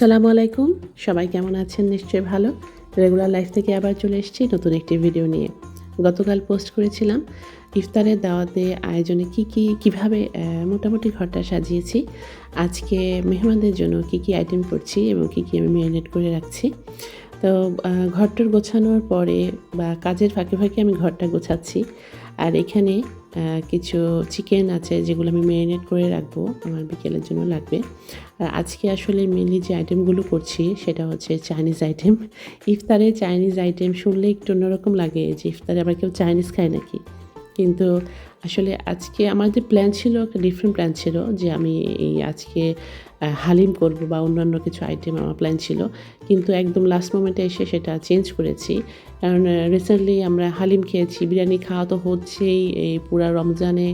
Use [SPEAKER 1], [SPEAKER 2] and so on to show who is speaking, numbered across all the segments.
[SPEAKER 1] আসসালামু আলাইকুম। সবাই কেমন আছেন? নিশ্চয়ই ভালো। রেগুলার লাইফ থেকে আবার চলে এসেছি নতুন একটি ভিডিও নিয়ে। গতকাল পোস্ট করেছিলাম, ইফতারের দাওয়াতে আয়োজনে কি কি, কীভাবে মোটামুটি ঘরটা সাজিয়েছি, আজকে মেহমানদের জন্য কি কি আইটেম করছি এবং কি কি আমি ম্যারিনেট করে রাখছি। তো ঘরটার গোছানোর পরে বা কাজের ফাঁকে ফাঁকে আমি ঘরটা গোছাচ্ছি। আর এখানে কিছু চিকেন আছে যেগুলো আমি ম্যারিনেট করে রাখব, আমার বিকেলের জন্য লাগবে। আর আজকে আসলে মেনলি যে আইটেমগুলো করছি, সেটা হচ্ছে চাইনিজ আইটেম ইফতারে চাইনিজ আইটেম শুনলে একটু অন্যরকম লাগে যে ইফতারে আবার কেউ চাইনিজ খায় নাকি। কিন্তু আসলে আজকে আমার যে প্ল্যান ছিল, একটা ডিফারেন্ট প্ল্যান ছিল যে আমি এই আজকে হালিম করব বা অন্যান্য কিছু আইটেম আমার প্ল্যান ছিল। কিন্তু একদম লাস্ট মোমেন্টে এসে সেটা চেঞ্জ করেছি। কারণ রিসেন্টলি আমরা হালিম খেয়েছি, বিরিয়ানি খাওয়া তো হচ্ছেই এই পুরা রমজানে।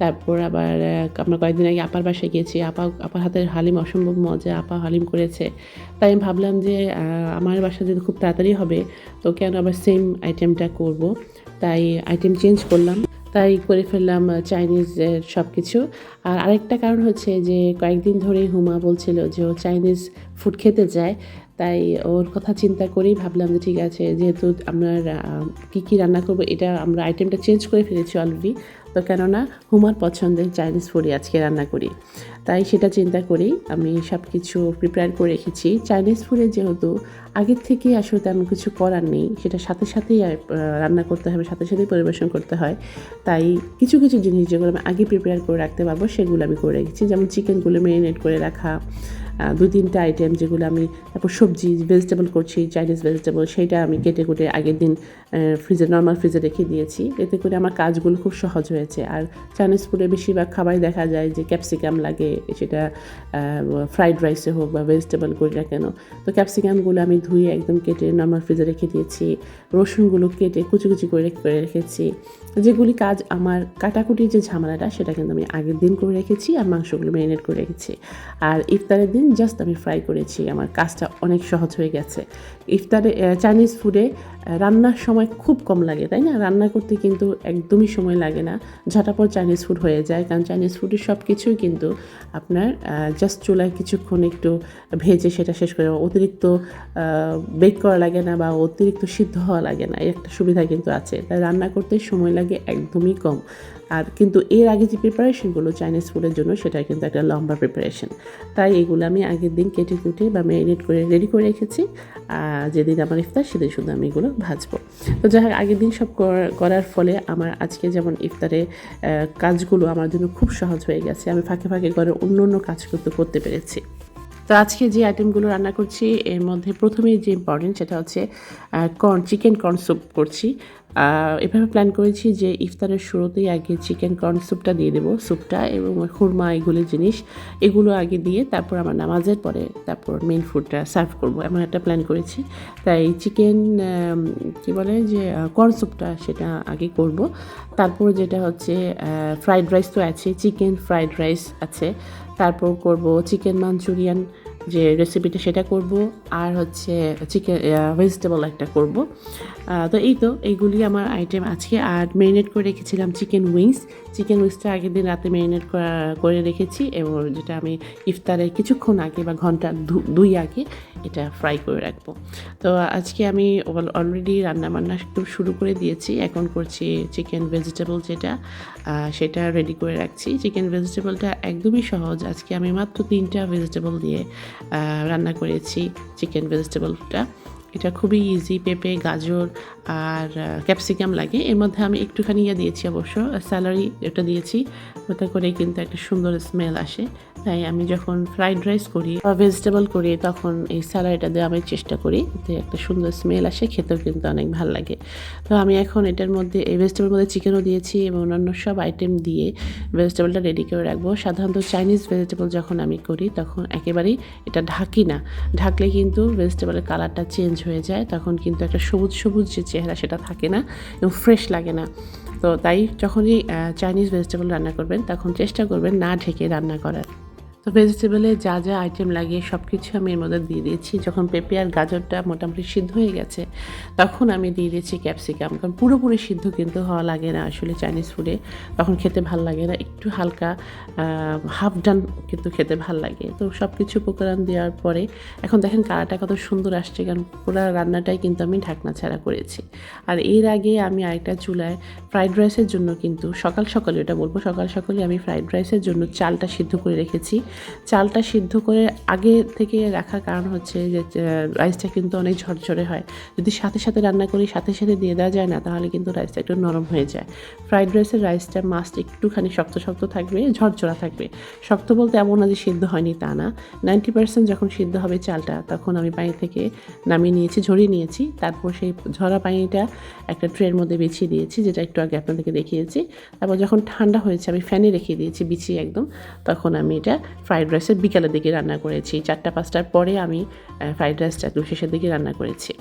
[SPEAKER 1] তারপর আবার আমরা কয়েকদিন আগে আপার বাসায় গিয়েছি, আপা, আপার হাতের হালিম অসম্ভব মজা, আপা হালিম করেছে। তাই আমি ভাবলাম যে আমার বাসা যদি খুব তাড়াতাড়ি হবে, তো কেন আবার সেম আইটেমটা করব? তাই আইটেম চেঞ্জ করলাম। তাই করে ফেললাম চাইনিজের সব কিছু আর আরেকটা কারণ হচ্ছে যে, কয়েকদিন ধরেই হুমা বলছিল যে, ও চাইনিজ ফুড খেতে চায় তাই ওর কথা চিন্তা করেই ভাবলাম যে, ঠিক আছে, যেহেতু আমরা কী কী রান্না করব, এটা আমরা আইটেমটা চেঞ্জ করে ফেলেছি অলরেডি তো কেননা, হুমার পছন্দের চাইনিজ ফুডই আজকে রান্না করি। তাই সেটা চিন্তা করেই আমি সব কিছু প্রিপেয়ার করে রেখেছি। চাইনিজ ফুডে যেহেতু আগের থেকে আসলে তেমন কিছু করার নেই, সেটা সাথে সাথেই রান্না করতে হবে, সাথে সাথেই পরিবেশন করতে হয়। তাই কিছু কিছু জিনিস যেগুলো আমি আগে প্রিপেয়ার করে রাখতে পারব, সেগুলো আমি করে রেখেছি। যেমন চিকেনগুলো ম্যারিনেট করে রাখা দু তিনটা আইটেম যেগুলো আমি তারপর সবজি ভেজিটেবল করছি চাইনিজ ভেজিটেবল সেইটা আমি কেটে কুটে আগের দিন ফ্রিজে নর্মাল ফ্রিজে রেখে দিয়েছি। এতে করে আমার কাজগুলো খুব সহজ হয়েছে। আর চাইনিজ ফুডে বেশিরভাগ খাবারই দেখা যায় যে ক্যাপসিকাম লাগে সেটা ফ্রাইড রাইসে হোক বা ভেজিটেবল করি না কেন। তো ক্যাপসিকামগুলো আমি ধুয়ে একদম কেটে নর্মাল ফ্রিজে রেখে দিয়েছি। রসুনগুলো কেটে কুচি কুচি করে করে রেখেছি। যেগুলি কাজ আমার কাটাকুটির যে ঝামেলাটা, সেটা কিন্তু আমি আগের দিন করে রেখেছি আর মাংসগুলো ম্যারিনেট করে রেখেছি। আর ইফতারের দিন জাস্ট আমি ফ্রাই করেছি। আমার কাজটা অনেক সহজ হয়ে গেছে। ইফতারে চাইনিজ ফুডে রান্নার সময় খুব কম লাগে, তাই না? রান্না করতে কিন্তু একদমই সময় লাগে না। ঝাটাপর চাইনিজ ফুড হয়ে যায়, কারণ চাইনিজ ফুডের সব কিছুই কিন্তু আপনার জাস্ট চুলায় কিছুক্ষণ একটু ভেজে সেটা শেষ করে, অতিরিক্ত বেক করা লাগে না বা অতিরিক্ত সিদ্ধ হওয়া লাগে না, এই একটা সুবিধা কিন্তু আছে। তাই রান্না করতে সময় লাগে একদমই কম। আর কিন্তু এর আগে যে প্রিপারেশনগুলো চাইনিজ ফুডের জন্য সেটা কিন্তু একটা লম্বা প্রিপারেশন তাই এগুলো আমি আগের দিন কেটে কুটে বা ম্যারিনেট করে রেডি করে রেখেছি। আর যেদিন আমার ইফতার, সেদিন শুধু আমি এগুলো ভাজবো। তো যাই হোক, আগের দিন সব করার ফলে আমার আজকে যেমন ইফতারে কাজগুলো আমার জন্য খুব সহজ হয়ে গেছে। আমি ফাঁকে ফাঁকে ঘরে অন্য অন্য কাজ করতে করতে পেরেছি। তো আজকে যে আইটেমগুলো রান্না করছি, এর মধ্যে প্রথমেই যে ইম্পর্টেন্ট সেটা হচ্ছে কর্ন চিকেন কর্ন স্যুপ করছি। এভাবে প্ল্যান করেছি যে ইফতারের শুরুতেই আগে চিকেন কর্ন স্যুপটা দিয়ে দেবো স্যুপটা এবং খুরমা, এগুলো জিনিস, এগুলো আগে দিয়ে তারপর আমার নামাজের পরে তারপর মেন ফুডটা সার্ভ করব, এমন একটা প্ল্যান করেছি। তাই চিকেন কি বলে যে কর্ন স্যুপটা সেটা আগে করব। তারপর যেটা হচ্ছে ফ্রাইড রাইস তো আছে চিকেন ফ্রাইড রাইস আছে। তারপর করব চিকেন মাঞ্চুরিয়ান যে রেসিপিটা সেটা করব, আর হচ্ছে চিকেন ভেজিটেবল একটা করব। তো এই তো, এইগুলি আমার আইটেম আজকে। আর ম্যারিনেট করে রেখেছিলাম চিকেন উইংস চিকেন উইংসটা আগের দিন রাতে ম্যারিনেট করে রেখেছি এবং যেটা আমি ইফতারের কিছুক্ষণ আগে বা ঘণ্টা দুই আগে এটা ফ্রাই করে রাখব। তো আজকে আমি অলরেডি রান্না বান্না একটু শুরু করে দিয়েছি। এখন করছি চিকেন ভেজিটেবল যেটা সেটা রেডি করে রাখছি। চিকেন ভেজিটেবলটা একদমই সহজ। আজকে আমি মাত্র তিনটা ভেজিটেবল দিয়ে রান্না করেছি চিকেন ভেজিটেবলটা এটা খুবই ইজি পেঁপে, গাজর আর ক্যাপসিকাম লাগে। এর মধ্যে আমি একটুখানি ইয়ে দিয়েছি অবশ্য স্যালারি এটা দিয়েছি। ওতে করে কিন্তু একটা সুন্দর স্মেল আসে। তাই আমি যখন ফ্রাইড রাইস করি বা ভেজিটেবল করি, তখন এই স্যালারিটা দেওয়া আমি চেষ্টা করি এতে একটা সুন্দর স্মেল আসে, খেতেও কিন্তু অনেক ভালো লাগে। তো আমি এখন এটার মধ্যে, এই ভেজিটেবলের মধ্যে চিকেনও দিয়েছি এবং অন্যান্য সব আইটেম দিয়ে ভেজিটেবলটা রেডি করে রাখব। সাধারণত চাইনিজ ভেজিটেবল যখন আমি করি, তখন একেবারেই এটা ঢাকি না। ঢাকলে কিন্তু ভেজিটেবলের কালারটা চেঞ্জ হয়ে যায়, তখন কিন্তু একটা সবুজ সবুজ যে চেহারা সেটা থাকে না এবং ফ্রেশ লাগে না। তো তাই যখনই চাইনিজ ভেজিটেবল রান্না করবেন, তখন চেষ্টা করবেন না ঢেকে রান্না করার। ভেজিটেবলে যা যা আইটেম লাগিয়ে সব কিছু আমি এর মধ্যে দিয়ে দিয়েছি। যখন পেঁপে আর গাজরটা মোটামুটি সিদ্ধ হয়ে গেছে, তখন আমি দিয়ে দিয়েছি ক্যাপসিকাম। কারণ পুরোপুরি সিদ্ধ কিন্তু হওয়া লাগে না আসলে চাইনিজ ফুডে তখন খেতে ভালো লাগে না, একটু হালকা হাফ ডান কিন্তু খেতে ভালো লাগে। তো সব কিছু উপকরণ দেওয়ার পরে, এখন দেখেন কালারটা কত সুন্দর আসছে। কারণ পুরো রান্নাটাই কিন্তু আমি ঢাকনা ছাড়া করেছি। আর এর আগে আমি আরেকটা চুলায় ফ্রাইড রাইসের জন্য কিন্তু সকাল সকালে এটা বলব সকাল সকালে আমি ফ্রাইড রাইসের জন্য চালটা সিদ্ধ করে রেখেছি। চালটা সিদ্ধ করে আগে থেকে রাখার কারণ হচ্ছে যে রাইসটা কিন্তু অনেক ঝরঝরে হয়। যদি সাথে সাথে রান্না করি, সাথে সাথে দিয়ে দেওয়া যায় না, তাহলে কিন্তু রাইসটা একটু নরম হয়ে যায়। ফ্রাইড রাইসের রাইসটা মাস্ট একটুখানি শক্ত শক্ত থাকবে, ঝরঝরা থাকবে। শক্ত বলতে এমন না যে সিদ্ধ হয়নি তা না। নাইনটি পার্সেন্ট যখন সিদ্ধ হবে চালটা, তখন আমি পানি থেকে নামিয়ে নিয়েছি, ঝরিয়ে নিয়েছি। তারপর সেই ঝরা পানিটা একটা ট্রের মধ্যে বিছিয়ে দিয়েছি, যেটা একটু আগে আপনাদেরকে দেখিয়েছি। তারপর যখন ঠান্ডা হয়েছে, আমি ফ্যানে রেখে দিয়েছি বিছিয়ে একদম, তখন আমি এটা ফ্রাইড রাইসের বিকালের দিকে রান্না করেছি। চারটা, পাঁচটার পরে আমি ফ্রাইড রাইসটা একটু শেষের দিকে রান্না করেছি।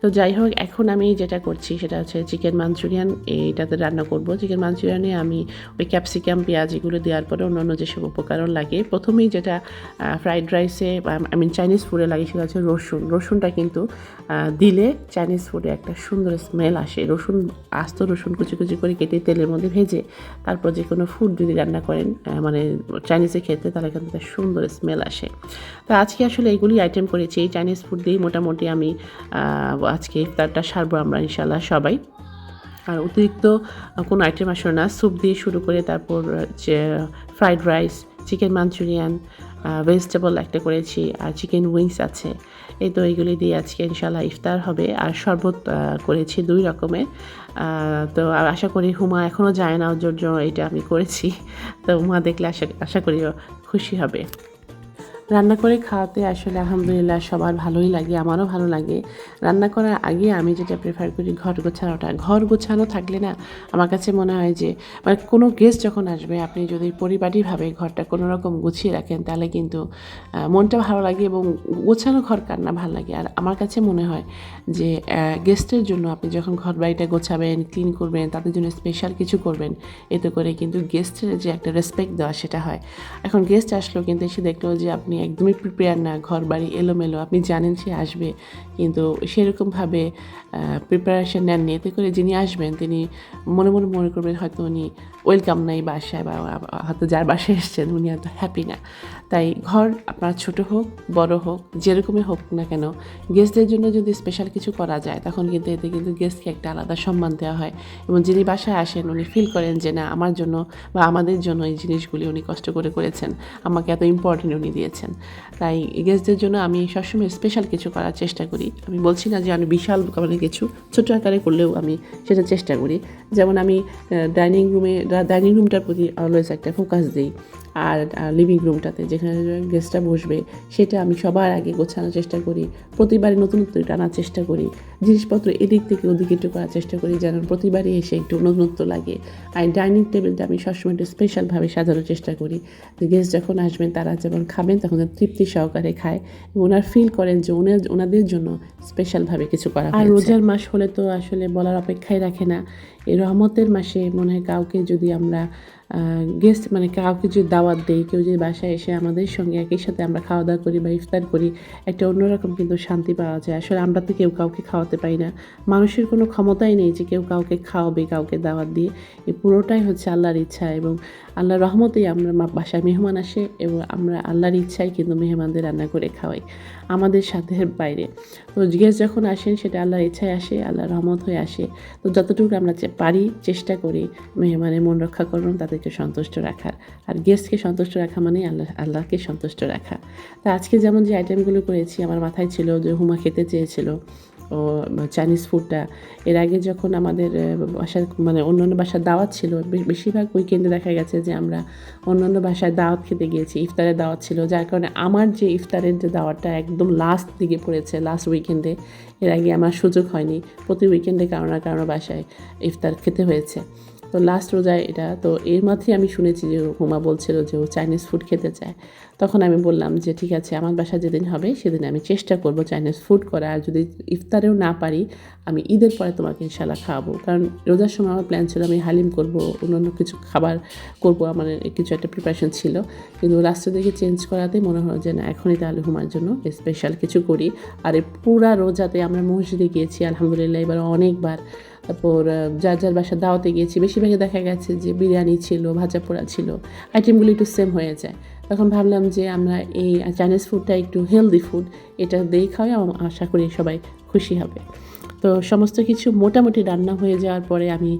[SPEAKER 1] তো যাই হোক, এখন আমি যেটা করছি সেটা হচ্ছে চিকেন মাঞ্চুরিয়ান এইটাতে রান্না করব। চিকেন মাঞ্চুরিয়ানে আমি ওই ক্যাপসিকাম, পেঁয়াজ এগুলো দেওয়ার পরে অন্যান্য যেসব উপকরণ লাগে, প্রথমেই যেটা ফ্রাইড রাইসে আই মিন চাইনিজ ফুডে লাগে সেটা হচ্ছে রসুন। রসুনটা কিন্তু দিলে চাইনিজ ফুডে একটা সুন্দর স্মেল আসে। রসুন, আস্ত রসুন কুচি কুচি করে কেটে তেলের মধ্যে ভেজে, তারপর যে কোনো ফুড যদি রান্না করেন মানে চাইনিজে খেতে তাহলে কিন্তু একটা সুন্দর স্মেল আসে। তো আজকে আসলে এইগুলি আইটেম করেছি, এই চাইনিজ ফুড দিয়েই মোটামুটি আমি আজকে ইফতারটা সারবো আমরা ইনশাল্লাহ সবাই। আর অতিরিক্ত কোনো আইটেম আসলে না। স্যুপ দিয়ে শুরু করে তারপর fried rice chicken Manchurian vegetable একটা করেছি আর চিকেন উইংস আছে। এই তো এইগুলি দিয়ে আজকে ইনশাল্লাহ ইফতার হবে। আর শরবত করেছি দুই রকমের। তো আশা করি হুমা এখনও যায় না ওর জন্য এটা আমি করেছি। তো হুমা দেখলে আশা আশা করি খুশি হবে। রান্না করে খাওয়াতে আসলে আলহামদুলিল্লাহ সবার ভালোই লাগে, আমারও ভালো লাগে। রান্না করার আগে আমি যেটা প্রেফার করি ঘর গোছানোটা। ঘর গোছানো থাকলে না, আমার কাছে মনে হয় যে মানে কোনো গেস্ট যখন আসবে, আপনি যদি পরিবারীভাবে ঘরটা কোনো রকম গুছিয়ে রাখেন, তাহলে কিন্তু মনটা ভালো লাগে এবং গোছানো ঘর কান্না ভালো লাগে। আর আমার কাছে মনে হয় যে গেস্টের জন্য আপনি যখন ঘর বাড়িটা গোছাবেন ক্লিন করবেন, তাদের জন্য স্পেশাল কিছু করবেন, এতে করে কিন্তু গেস্টের যে একটা রেসপেক্ট দেওয়া সেটা হয়। এখন গেস্ট আসলো কিন্তু এসে দেখল যে, আপনি একদমই প্রিপেয়ার না ঘর বাড়ি এলোমেলো, আপনি জানেন সে আসবে। কিন্তু সেরকমভাবে প্রিপারেশান নেননি। এতে করে যিনি আসবেন, তিনি মনে মনে মনে করবেন হয়তো উনি ওয়েলকাম নাই বাসায় বা হয়তো যার বাসায় এসছেন, উনি এত হ্যাপি না। তাই ঘর আপনার ছোট হোক, বড় হোক, যেরকমই হোক না কেন গেস্টদের জন্য যদি স্পেশাল কিছু করা যায়, তখন কিন্তু এতে কিন্তু গেস্টকে একটা আলাদা সম্মান দেওয়া হয়। এবং যিনি বাসায় আসেন, উনি ফিল করেন যে না, আমার জন্য বা আমাদের জন্য এই জিনিসগুলি উনি কষ্ট করে করেছেন। আমাকে এত ইম্পর্টেন্ট উনি দিয়েছেন। তাই গেস্টদের জন্য আমি সবসময় স্পেশাল কিছু করার চেষ্টা করি। আমি বলছি না যে আমি বিশাল মানে কিছু, ছোটো আকারে করলেও আমি সেটা চেষ্টা করি। যেমন আমি ডাইনিং রুমে ডাইনিং রুমটার প্রতি অলওয়েজ একটা ফোকাস দিই। আর লিভিং রুমটাতে যেখানে গেস্টটা বসবে, সেটা আমি সবার আগে গোছানোর চেষ্টা করি। প্রতিবারই নতুন নতুন টানার চেষ্টা করি। জিনিসপত্র এদিক থেকে ওদিকে একটু করার চেষ্টা করি যেন প্রতিবারই এসে একটু নতুনত্ব লাগে। আর ডাইনিং টেবিলটা আমি সবসময় একটু স্পেশালভাবে সাজানোর চেষ্টা করি। গেস্ট যখন আসবেন, তারা যেমন খাবেন, তখন তৃপ্তি সহকারে খায় ওনার ফিল করেন যে ওনার ওনাদের জন্য স্পেশালভাবে কিছু করা আর রোজার মাস হলে তো আসলে বলার অপেক্ষায় রাখে না। এই রহমতের মাসে মনে হয় কাউকে যদি আমরা গেস্ট মানে কাউকে যদি দাওয়াত দেই, কেউ যদি বাসায় এসে আমাদের সঙ্গে একই সাথে আমরা খাওয়া দাওয়া করি বা ইফতার করি, একটা অন্যরকম কিন্তু শান্তি পাওয়া যায়। আসলে আমরা তো কেউ কাউকে খাওয়াতে পারি না। মানুষের কোনো ক্ষমতাই নেই যে কেউ কাউকে খাওয়াবে, কাউকে দাওয়াত দিয়ে। এই পুরোটাই হচ্ছে আল্লাহর ইচ্ছা এবং আল্লাহর রহমতেই আমরা বাসায় মেহমান আসে এবং আমরা আল্লাহর ইচ্ছায় কিন্তু মেহমানদের রান্না করে খাওয়াই। আমাদের সাথে বাইরে। তো গেস্ট যখন আসেন, সেটা আল্লাহর ইচ্ছায় আসে, আল্লাহর রহমত হয়ে আসে। তো যতটুকু আমরা পারি, চেষ্টা করি, মেহমানের মন রক্ষা করুন, তাদেরকে সন্তুষ্ট রাখার। আর গেস্টকে সন্তুষ্ট রাখা মানেই আল্লাহ, আল্লাহকে সন্তুষ্ট রাখা। তা আজকে যেমন যে আইটেমগুলো করেছি, আমার মাথায় ছিল যে হুমা খেতে চেয়েছিল চাইনিজ ফুডটা এর আগে যখন আমাদের বাসার মানে অন্য অন্য বাসার দাওয়াত ছিল বেশিরভাগ উইকেন্ডে দেখা গেছে যে আমরা অন্য অন্য বাসায় দাওয়াত খেতে গিয়েছি, ইফতারের দাওয়াত ছিল, যার কারণে আমার যে ইফতারের যে দাওয়াতটা একদম লাস্ট দিকে পড়েছে লাস্ট উইকেন্ডে এর আগে আমার সুযোগ হয়নি, প্রতি উইকেন্ডে কারও না কারও বাসায় ইফতার খেতে হয়েছে। তো লাস্ট রোজায় এটা, তো এর মধ্যেই আমি শুনেছি যে হুমা বলছিল যে ও চাইনিজ ফুড খেতে চায়। তখন আমি বললাম যে ঠিক আছে, আমার বাসা যেদিন হবে সেদিন আমি চেষ্টা করব চাইনিজ ফুড করা, আর যদি ইফতারেও না পারি, আমি ঈদের পরে তোমাকে ইনশাল্লাহ খাওয়াবো। কারণ রোজার সময় আমার প্ল্যান ছিল আমি হালিম করব, অন্যান্য কিছু খাবার করব, আমার কিছু একটা প্রিপারেশন ছিল। কিন্তু লাস্টের দিকে চেঞ্জ করাতে মনে হলো যে না, এখনই তাহলে হুমার জন্য স্পেশাল কিছু করি। আর এই পুরা রোজাতে আমরা মসজিদে গিয়েছি, আলহামদুলিল্লাহ, এবার অনেকবার তারপর যার যার বাসা দাওয়াতে গিয়েছি, বেশিরভাগই দেখা গেছে যে বিরিয়ানি ছিল, ভাজা পোড়া ছিল আইটেমগুলো একটু সেম হয়ে যায়। তখন ভাবলাম যে আমরা এই চাইনিজ ফুডটা একটু হেলদি ফুড এটা দিয়েই খাওয়াই আশা করি সবাই খুশি হবে। তো সমস্ত কিছু মোটামুটি রান্না হয়ে যাওয়ার পরে আমি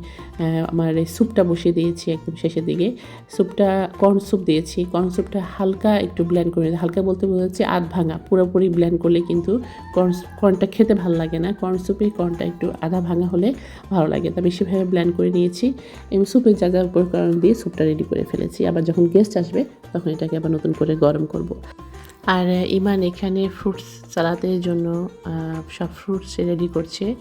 [SPEAKER 1] আমার এই স্যুপটা বসিয়ে দিয়েছি একদম শেষের দিকে। স্যুপটা, কর্ন স্যুপ দিয়েছি। কর্ন স্যুপটা হালকা একটু ব্ল্যান্ড করে হালকা বলতে বোঝাচ্ছে আধ ভাঙা। পুরোপুরি ব্ল্যান্ড করলে কিন্তু কর্ন কর্নটা খেতে ভালো লাগে না। কর্ন স্যুপে কর্নটা একটু আধা ভাঙা হলে ভালো লাগে। তা বেশিভাবে ব্ল্যান্ড করে নিয়েছি। এবং স্যুপের যা যা উপকরণ দিয়ে স্যুপটা রেডি করে ফেলেছি। আবার যখন গেস্ট আসবে, তখন এটাকে আবার নতুন করে গরম করব। আর ইমান এখানে ফ্রুটস সালাতের জন্য সব ফ্রুটস রেডি করছে।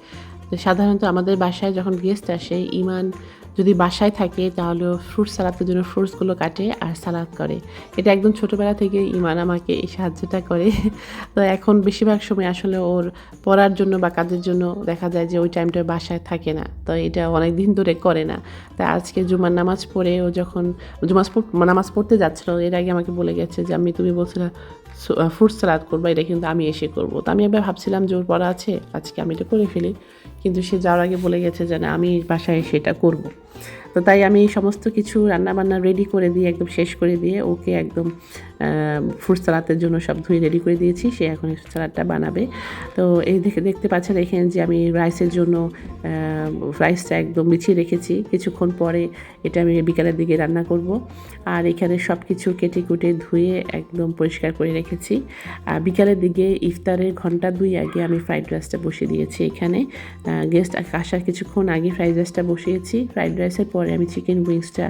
[SPEAKER 1] সাধারণত আমাদের বাসায় যখন গেস্ট আসে, ইমান যদি বাসায় থাকে, তাহলে ফ্রুট সালাদের জন্য ফ্রুটসগুলো কাটে আর সালাদ করে। এটা একদম ছোটোবেলা থেকে ইমান আমাকে এই সাহায্যটা করে। তো এখন বেশিরভাগ সময় আসলে ওর পড়ার জন্য বা কাজের জন্য দেখা যায় যে ওই টাইমটা বাসায় থাকে না। তো এটা অনেক দিন ধরে করে না। তা আজকে জুমার নামাজ পড়ে ও যখন, জুমাজ নামাজ পড়তে যাচ্ছিল, এর আগে আমাকে বলে গেছে যে আমি তুমি বলছিলে ফ্রুট সালাদ করব, এটা কিন্তু আমি এসে করব। তো আমি এবার ভাবছিলাম জোর পড়া আছে, আজকে আমি এটা করে ফেলি। কিন্তু সে যাওয়ার আগে বলে গেছে যে না, আমি বাসায় সেটা করব। তো তাই আমি সমস্ত কিছু রান্নাবান্না রেডি করে দিয়ে, একদম শেষ করে দিয়ে ওকে একদম ফ্রুট সালাদের জন্য সব ধুয়ে রেডি করে দিয়েছি। সে এখন সালাদটা বানাবে। তো এই দেখে, দেখতে পাচ্ছেন এখানে যে আমি রাইসের জন্য রাইসটা একদম বিছিয়ে রেখেছি। কিছুক্ষণ পরে এটা আমি বিকালের দিকে রান্না করব। আর এখানে সব কিছু কেটে কুটে ধুয়ে একদম পরিষ্কার করে রেখেছি। আর বিকালের দিকে ইফতারের ঘণ্টা দুই আগে আমি ফ্রাইড রাইসটা বসিয়ে দিয়েছি এখানে। গেস্ট আসার কিছুক্ষণ আগে ফ্রাইড রাইসটা বসিয়েছি। ফ্রাইড রাইসের পরে আমি চিকেন উইংসটা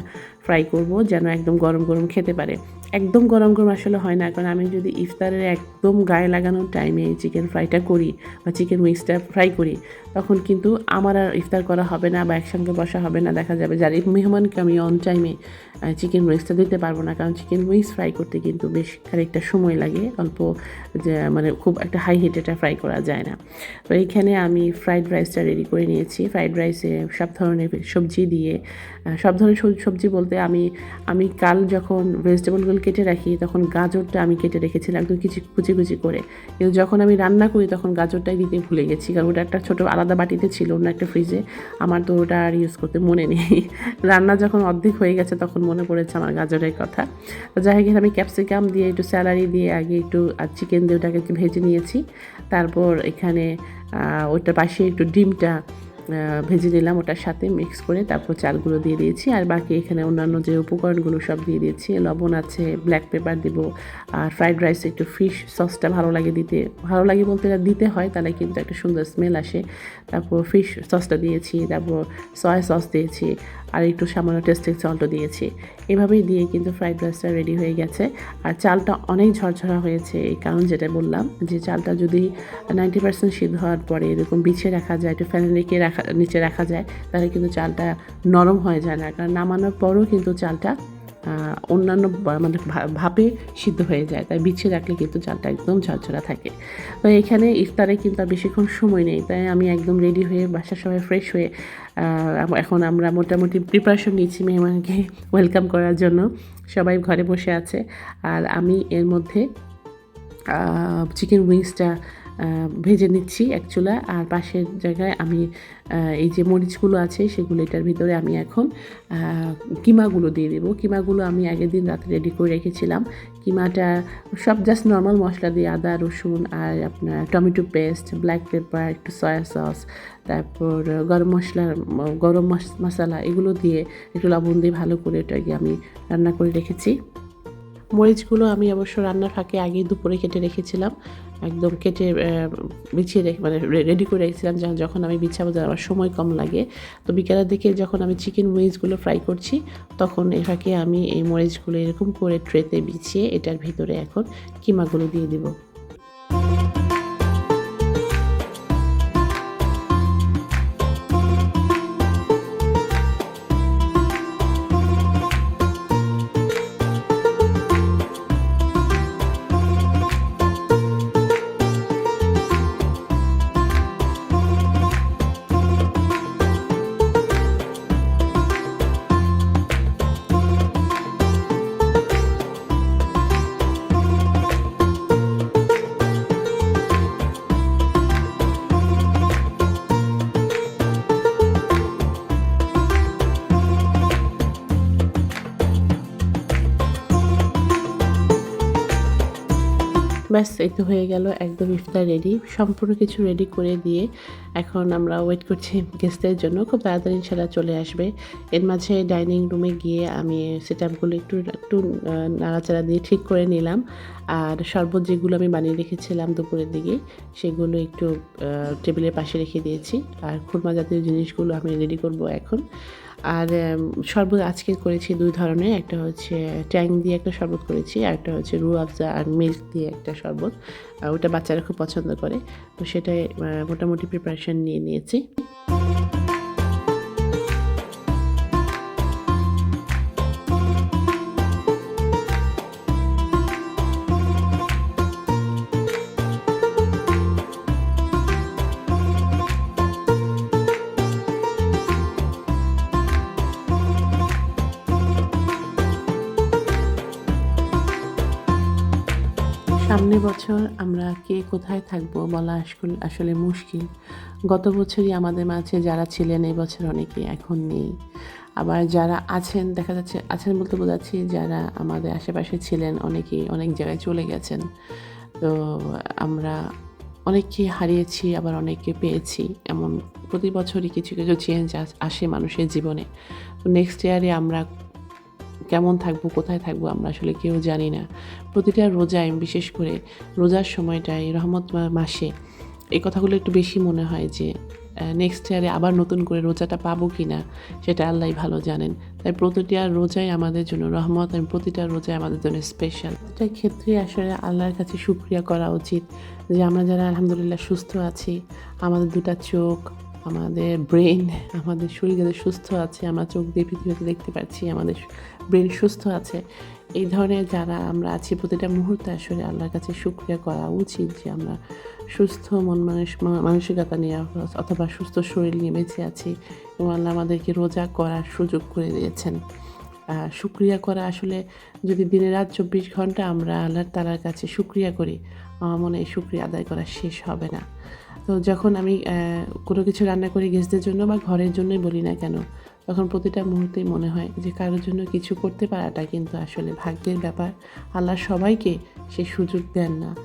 [SPEAKER 1] ফ্রাই করব যেন একদম গরম গরম খেতে পারে। একদম গরম গরম আসলে হয় না, কারণ আমি যদি ইফতারের একদম গায়ে লাগানোর টাইমে চিকেন ফ্রাইটা করি বা চিকেন উইংসটা ফ্রাই করি, তখন কিন্তু আমার আর ইফতার করা হবে না বা একসঙ্গে বসা হবে না। দেখা যাবে যার মেহমানকে আমি অন টাইমে চিকেন উইংসটা দিতে পারব না, কারণ চিকেন উইংস ফ্রাই করতে কিন্তু বেশ খানিকটা সময় লাগে, অল্প যে মানে খুব একটা হাই হিট এটা ফ্রাই করা যায় না। তো এইখানে আমি ফ্রাইড রাইসটা রেডি করে নিয়েছি। ফ্রাইড রাইসে সব ধরনের সবজি দিয়ে সব ধরনের সব- সবজি বলতে আমি আমি কাল যখন ভেজিটেবলগুলো কেটে রাখি, তখন গাজরটা আমি কেটে রেখেছিলাম একদম কিছু কুচি কুচি করে। কিন্তু যখন আমি রান্না করি, তখন গাজরটাই দিতে ভুলে গেছি। কারণ ওটা একটা ছোটো আলাদা বাটিতে ছিল, অন্য একটা ফ্রিজে আমার তো ওটা আর ইউজ করতে মনে নেই। রান্না যখন অর্ধেক হয়ে গেছে, তখন মনে পড়েছে আমার গাজরের কথা। যাই হোক আমি ক্যাপসিকাম দিয়ে, একটু স্যালারি দিয়ে, আগে একটু চিকেন দিয়ে ওটাকে ভেজে নিয়েছি। তারপর এখানে ওটার পাশে একটু ডিমটা ভেজে নিলাম ওটার সাথে মিক্স করে তারপর চালগুলো দিয়ে দিয়েছি। আর বাকি এখানে অন্যান্য যে উপকরণগুলো সব দিয়ে দিয়েছি। লবণ আছে ব্ল্যাক পেপার দিব, আর ফ্রাইড রাইসে একটু ফিশ সসটা ভালো লাগে দিতে। ভালো লাগে বলতে এটা দিতে হয়, তাহলে কিন্তু একটা সুন্দর স্মেল আসে। তারপর ফিশ সসটা দিয়েছি, তারপর সয়া সস দিয়েছি। আর একটু সামান্য টেস্টিং সল্টও দিয়েছি। এভাবেই দিয়ে কিন্তু ফ্রাইড রাইসটা রেডি হয়ে গেছে। আর চালটা অনেক ঝরঝরা হয়েছে, এই কারণ যেটা বললাম যে চালটা যদি নাইনটি পার্সেন্ট সিদ্ধ হওয়ার পরে এরকম বিছিয়ে রাখা যায়, একটু ফ্যানে রেখে রাখা, নিচে রাখা যায়, তাহলে কিন্তু চালটা নরম হয়ে যায় না। কারণ নামানোর পরও কিন্তু চালটা অন্যান্য মানে ভা- ভাপে সিদ্ধ হয়ে যায়, তাই বিছিয়ে রাখলে কিন্তু চালটা একদম ঝরঝরা থাকে। তো এখানে ইফতারে কিন্তু বেশিক্ষণ সময় নেই, তাই আমি একদম রেডি হয়ে বাসার সবাই ফ্রেশ হয়ে এখন আমরা মোটামুটি প্রিপারেশন নিচ্ছি মেহমানকে ওয়েলকাম করার জন্য। সবাই ঘরে বসে আছে, আর আমি এর মধ্যে চিকেন উইংসটা ভেজে নিচ্ছি এক চুলা। আর পাশের জায়গায় আমি এই যে মরিচগুলো আছে, সেগুলো এটার ভিতরে আমি এখন কিমাগুলো দিয়ে দেবো। কিমাগুলো আমি আগের দিন রাতে রেডি করে রেখেছিলাম। কিমাটা সব জাস্ট নর্মাল মশলা দিয়ে আদা, রসুন আর আপনার টমেটো পেস্ট ব্ল্যাক পেপার একটু সয়া সস তারপর গরম মশলা, গরম মশ- মশলা এগুলো দিয়ে একটু লবণ দিয়ে ভালো করে এটাকে আমি রান্না করে রেখেছি। মরিচগুলো আমি অবশ্য রান্নার ফাঁকে আগেই দুপুরে কেটে রেখেছিলাম। একদম কেটে বিছিয়ে রেখে মানে রেডি করে রেখেছিলাম যখন আমি বিছাবো আমার সময় কম লাগে। তো বিকেলের দিকে যখন আমি চিকেন মরিচগুলো ফ্রাই করছি, তখন এটাকে আমি এই মরিচগুলো এরকম করে ট্রেতে বিছিয়ে এটার ভিতরে এখন কিমাগুলো দিয়ে দিব। ব্যাস এই তো হয়ে গেল, একদম ইফতার রেডি সম্পূর্ণ কিছু রেডি করে দিয়ে এখন আমরা ওয়েট করছি গেস্টদের জন্য। খুব তাড়াতাড়ি ইনশাল্লাহ চলে আসবে। এর মাঝে ডাইনিং রুমে গিয়ে আমি সেট আপগুলো একটু একটু নাড়াচাড়া দিয়ে ঠিক করে নিলাম। আর শরবত যেগুলো আমি বানিয়ে রেখেছিলাম দুপুরের দিকে, সেগুলো একটু টেবিলের পাশে রেখে দিয়েছি। আর খুরমা জাতীয় জিনিসগুলো আমি রেডি করব এখন। আর শরবত আজকে করেছি দুই ধরনের। একটা হচ্ছে ট্যাং দিয়ে একটা শরবত করেছি, আর একটা হচ্ছে রু আফজা আর মিল্ক দিয়ে একটা শরবত। ওটা বাচ্চারা খুব পছন্দ করে। তো সেটাই মোটামুটি প্রিপারেশান নিয়ে নিয়েছি। কোথায় থাকব বলা আসলে মুশকিল। গত বছরই আমাদের মাঝে যারা ছিলেন, এই বছর অনেকে এখন নেই। আবার যারা আছেন, দেখা যাচ্ছে, আছেন বলতে বোঝাচ্ছি যারা আমাদের আশেপাশে ছিলেন, অনেকেই অনেক জায়গায় চলে গেছেন। তো আমরা অনেককে হারিয়েছি, আবার অনেককে পেয়েছি। এমন প্রতি বছরই কিছু কিছু চেঞ্জ আসে মানুষের জীবনে। নেক্সট ইয়ারে আমরা কেমন থাকব, কোথায় থাকব আমরা আসলে কেউ জানি না। প্রতিটা রোজায়, বিশেষ করে রোজার সময়টায়, রহমত মাসে এই কথাগুলো একটু বেশি মনে হয় যে নেক্সট ইয়ারে আবার নতুন করে রোজাটা পাবো কি না সেটা আল্লাহ ভালো জানেন। তাই প্রতিটা রোজাই আমাদের জন্য রহমত এবং প্রতিটা রোজাই আমাদের জন্য স্পেশাল প্রতিটা ক্ষেত্রে আসলে আল্লাহর কাছে শুক্রিয়া করা উচিত যে, আমরা যারা আলহামদুলিল্লাহ সুস্থ আছি, আমাদের দুটা চোখ, আমাদের ব্রেন আমাদের শরীর যাদের সুস্থ আছে, আমরা চোখ দিয়ে পৃথিবীতে দেখতে পাচ্ছি, আমাদের ব্রেন সুস্থ আছে। এই ধরনের যারা আমরা আছি প্রতিটা মুহূর্তে আসলে আল্লাহর কাছে শুক্রিয়া করা উচিত যে আমরা সুস্থ মন মানুষ মানসিকতা নিয়ে অথবা সুস্থ শরীর নিয়ে বেঁচে আছি এবং আল্লাহ আমাদেরকে রোজা করার সুযোগ করে দিয়েছেন। আহ, শুক্রিয়া করা আসলে যদি দিনে রাত চব্বিশ ঘণ্টা আমরা আল্লাহর তালার কাছে শুক্রিয়া করি আমার মনে হয় শুক্রিয়া আদায় করা শেষ হবে না। তো যখন আমি কোনো কিছু রান্না করি গেস্টদের জন্য বা ঘরের জন্যই বলি না কেন তখন প্রতিটা মুহূর্তেই মনে হয় যে কারোর জন্য কিছু করতে পারাটা কিন্তু আসলে ভাগ্যের ব্যাপার। আল্লাহ সবাইকে সে সুযোগ দেন না।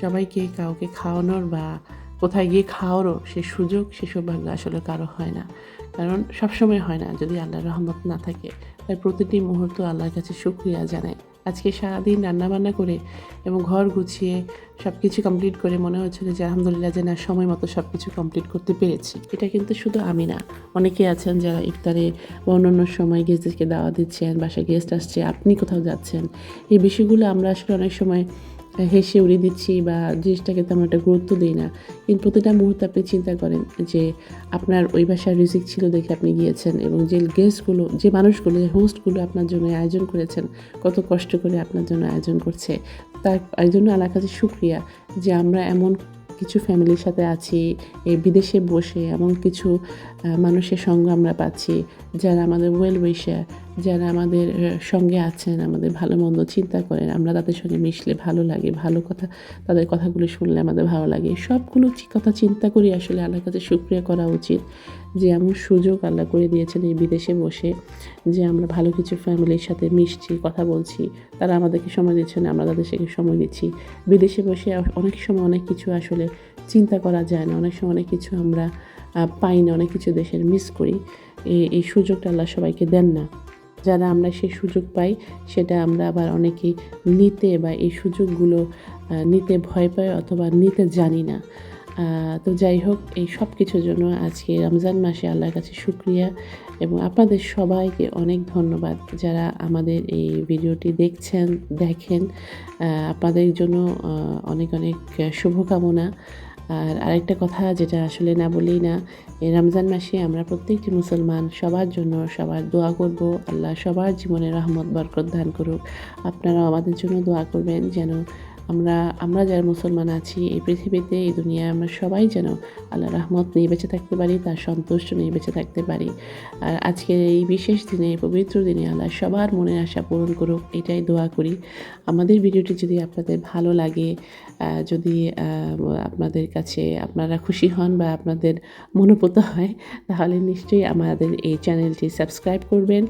[SPEAKER 1] সবাইকে কাউকে খাওয়ানোর বা কোথায় গিয়ে খাওয়ারও সে সুযোগ, সে সৌভাগ্য আসলে কারও হয় না। কারণ সবসময় হয় না যদি আল্লাহর রহমত না থাকে। তাই প্রতিটি মুহূর্ত আল্লাহর কাছে শুক্রিয়া জানাই আজকে সারাদিন রান্নাবান্না করে এবং ঘর গুছিয়ে সব কিছু কমপ্লিট করে মনে হচ্ছিল যে আলহামদুলিল্লাহ যে না সময় মতো সব কিছু কমপ্লিট করতে পেরেছি। এটা কিন্তু শুধু আমি না অনেকে আছেন যারা ইফতারে বা অন্যান্য সময় গেস্টদেরকে দাওয়া দিচ্ছেন, বাসায় গেস্ট আসছে, আপনি কোথাও যাচ্ছেন। এই বিষয়গুলো আমরা আসলে অনেক সময় হেসে উড়িয়ে দিচ্ছি বা জিনিসটাকে তেমন একটা গুরুত্ব দিই না। কিন্তু প্রতিটা মুহূর্তে আপনি চিন্তা করেন যে আপনার ওই বাসার রিজিক ছিল দেখে আপনি গিয়েছেন এবং যে গেস্টগুলো, যে মানুষগুলো, যে হোস্টগুলো আপনার জন্য আয়োজন করেছেন, কত কষ্ট করে আপনার জন্য আয়োজন করছে। তার এই জন্য আল্লাহ কাছে শুক্রিয়া যে আমরা এমন কিছু ফ্যামিলির সাথে আছি, এই বিদেশে বসে এমন কিছু মানুষের সঙ্গ আমরা পাচ্ছি, যারা আমাদের ওয়েল উইশার যারা আমাদের সঙ্গে আছেন, আমাদের ভালো মন্দ চিন্তা করেন, আমরা তাদের সঙ্গে মিশলে ভালো লাগে, ভালো কথা, তাদের কথাগুলো শুনলে আমাদের ভালো লাগে। সবগুলো কথা চিন্তা করি আসলে আল্লাহর কাছে সুক্রিয়া করা উচিত। যে এমন সুযোগ আল্লাহ করে দিয়েছেন এই বিদেশে বসে যে আমরা ভালো কিছু ফ্যামিলির সাথে মিশছি, কথা বলছি। তারা আমাদেরকে সময় দিচ্ছেন আমরা তাদের সাথে সময় দিচ্ছি বিদেশে বসে অনেক সময় অনেক কিছু আসলে চিন্তা করা যায় না। অনেক সময় অনেক কিছু আমরা পাই না, অনেক কিছু দেশের মিস করি। এই সুযোগটা আল্লাহ সবাইকে দেন না। যারা আমরা সেই সুযোগ পাই, সেটা আমরা আবার অনেকেই নিতে বা এই সুযোগগুলো নিতে ভয় পাই অথবা নিতে জানি না। তো যাই হোক, এই সব কিছুর জন্য আজকে রমজান মাসে আল্লাহর কাছে শুক্রিয়া এবং আপনাদের সবাইকে অনেক ধন্যবাদ যারা আমাদের এই ভিডিওটি দেখছেন, দেখেন। আপনাদের জন্য অনেক অনেক শুভকামনা। আর আরেকটা কথা যেটা আসলে না বলেই না, এই রমজান মাসে আমরা প্রত্যেকটি মুসলমান সবার জন্য সবার দোয়া করব। আল্লাহ সবার জীবনে রহমত, বরকত দান করুক। আপনারাও আমাদের জন্য দোয়া করবেন যেন আমরা আমরা যারা মুসলমান আছি, এই পৃথিবীতে, এই দুনিয়ায় আমরা সবাই যেন আল্লাহ রহমত নিয়ে বেঁচে থাকতে পারি, তার সন্তুষ্ট নিয়ে বেঁচে থাকতে পারি। আর আজকের এই বিশেষ দিনে পবিত্র দিনে আল্লাহ সবার মনের আশা পূরণ করুক, এটাই দোয়া করি। আমাদের ভিডিওটি যদি আপনাদের ভালো লাগে যদি আপনাদের কাছে আপনারা খুশি হন বা আপনাদের মনোপুত হয়, তাহলে নিশ্চয়ই আমাদের এই চ্যানেলটি সাবস্ক্রাইব করবেন।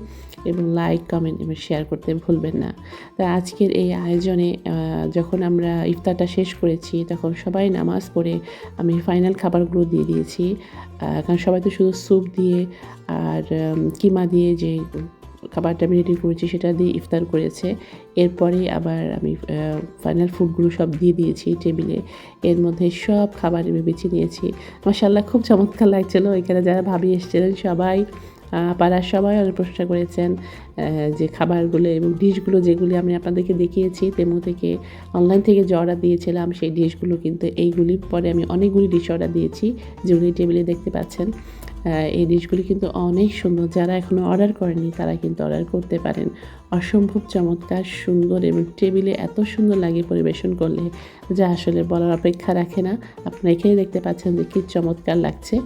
[SPEAKER 1] এবং লাইক কমেন্ট এবং শেয়ার করতে ভুলবেন না। তা আজকের এই আয়োজনে যখন আমরা ইফতারটা শেষ করেছি, তখন সবাই নামাজ পড়ে আমি ফাইনাল খাবারগুলো দিয়ে দিয়েছি। কারণ সবাই তো শুধু স্যুপ দিয়ে আর কিমা দিয়ে যে খাবারটা আমি রেডি করেছি, সেটা দিয়ে ইফতার করেছে। এরপরে আবার আমি ফাইনাল ফুডগুলো সব দিয়ে দিয়েছি টেবিলে এর মধ্যে সব খাবার আমি বেছে নিয়েছি। মাসাল্লাহ খুব চমৎকার লাগছিল। এখানে যারা ভাবি এসেছিলেন, সবাই পাড়ার সবাই অনেক প্রশংসা করেছেন যে খাবারগুলো এবং ডিশগুলো যেগুলি আমি আপনাদেরকে দেখিয়েছি তেমো থেকে অনলাইন থেকে যে অর্ডার দিয়েছিলাম, সেই ডিশগুলো কিন্তু এইগুলি পরে আমি অনেকগুলি ডিশ অর্ডার দিয়েছি যেগুলি টেবিলে দেখতে পাচ্ছেন। এই ডিশগুলি কিন্তু অনেক সুন্দর। যারা এখনও অর্ডার করেনি, তারা কিন্তু অর্ডার করতে পারেন। অসম্ভব চমৎকার, সুন্দর এবং টেবিলে এত সুন্দর লাগে পরিবেশন করলে, যা আসলে বলার অপেক্ষা রাখে না। আপনারা এখানে দেখতে পাচ্ছেন যে কী চমৎকার লাগছে।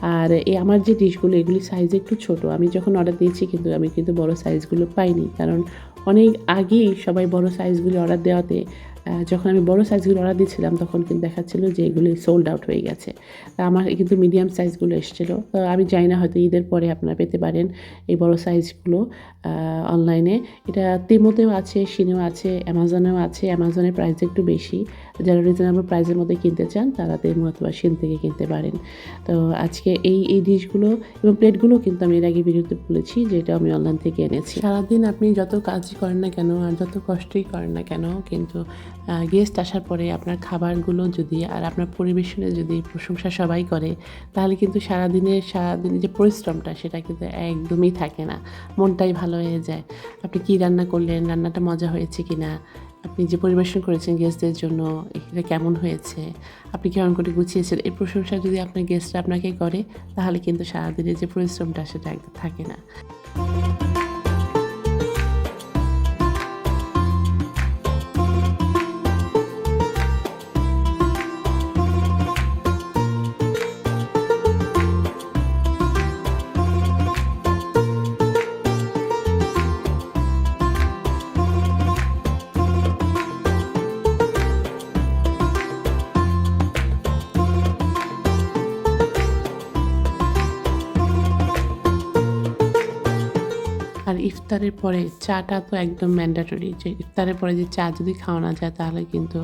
[SPEAKER 1] আর এই আমার যে ডিশগুলো, এগুলি সাইজ একটু ছোট। আমি যখন অর্ডার দিয়েছি কিন্তু আমি কিন্তু বড় সাইজগুলো পাইনি। কারণ অনেক আগেই সবাই বড় সাইজগুলি অর্ডার দেওয়াতে যখন আমি বড় সাইজগুলো অর্ডার দিয়েছিলাম, তখন কিন্তু দেখাচ্ছিল যে এগুলি সোল্ড আউট হয়ে গেছে। আমার কিন্তু মিডিয়াম সাইজগুলো এসেছিল। তো আমি জানি না, হয়তো ঈদের পরে আপনারা পেতে পারেন এই বড় সাইজগুলো অনলাইনে এটা তেমোতেও আছে সিনেও আছে অ্যামাজনেও আছে। অ্যামাজনের প্রাইস একটু বেশি। যারা রিজনেবল প্রাইসের মধ্যে কিনতে চান, তারা তেমো অথবা সিন থেকে কিনতে পারেন। তো আজকে এই এই ডিশগুলো এবং প্লেটগুলো কিন্তু আমি এর আগে ভিডিওতে বলেছি, যেটা আমি অনলাইন থেকে এনেছি। সারাদিন আপনি যত কাজই করেন না কেন আর যত কষ্টই করেন না কেন, কিন্তু গেস্ট আসার পরে আপনার খাবারগুলো যদি আর আপনার পরিবেশনে যদি প্রশংসা সবাই করে, তাহলে কিন্তু সারাদিনের সারাদিনের যে পরিশ্রমটা, সেটা কিন্তু একদমই থাকে না। মনটাই ভালো হয়ে যায়। আপনি কি রান্না করলেন? রান্নাটা মজা হয়েছে কি না আপনি যে পরিবেশন করেছেন গেস্টদের জন্য, এটা কেমন হয়েছে? আপনি কেমন করে গুছিয়েছেন? এই প্রশংসা যদি আপনার গেস্টরা আপনাকে করে, তাহলে কিন্তু সারাদিনের যে পরিশ্রমটা, সেটা থাকে না। আর ইফতারের পরে চাটা তো একদম ম্যান্ডাটরি যে ইফতারের পরে যে চা যদি খাওয়ানো যায় তাহলে কিন্তু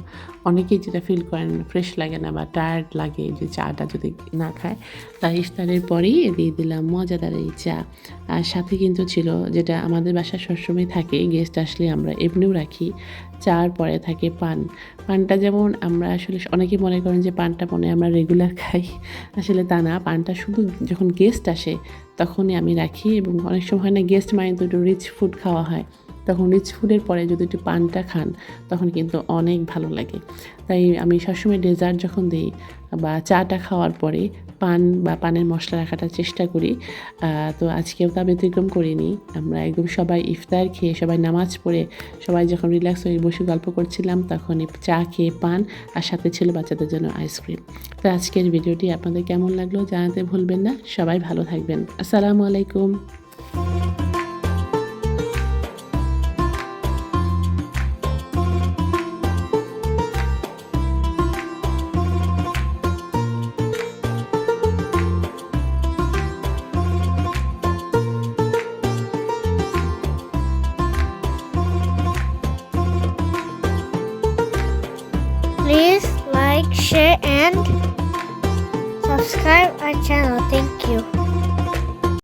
[SPEAKER 1] অনেকেই যেটা ফিল করেন ফ্রেশ লাগে না বা টায়ার্ড লাগে যে চাটা যদি না খায়। তাই ইফতারের পরেই দিয়ে দিলাম মজাদার এই চা। আর সাথে কিন্তু ছিল যেটা আমাদের বাসায় সবসময় থাকে গেস্ট আসলে আমরা এমনিও রাখি, চার পরে থাকে পান। পানটা যেমন আমরা আসলে অনেকেই মনে করেন যে পানটা মনে আমরা রেগুলার খাই, আসলে তা না, পানটা শুধু যখন গেস্ট আসে তখনই আমি রাখি এবং অনেক সময় হয় না গেস্ট মানে তো একটু রিচ ফুড খাওয়া হয়। তখন রিচ ফুডের পরে যদি একটু পানটা খান, তখন কিন্তু অনেক ভালো লাগে। তাই আমি সবসময় ডেজার্ট যখন দিই বা চাটা খাওয়ার পরে পান বা পানের মশলা রাখাটা চেষ্টা করি। তো আজকেও তা ব্যতিক্রম করিনি। আমরা একদম সবাই ইফতার খেয়ে সবাই নামাজ পড়ে সবাই যখন রিল্যাক্স হয়ে বসে গল্প করছিলাম তখন চা খেয়ে পান আর সাথে ছিল বাচ্চাদের জন্য আইসক্রিম তো আজকের ভিডিওটি আপনাদের কেমন লাগল জানাতে ভুলবেন না। সবাই ভালো থাকবেন। আসসালামু আলাইকুম।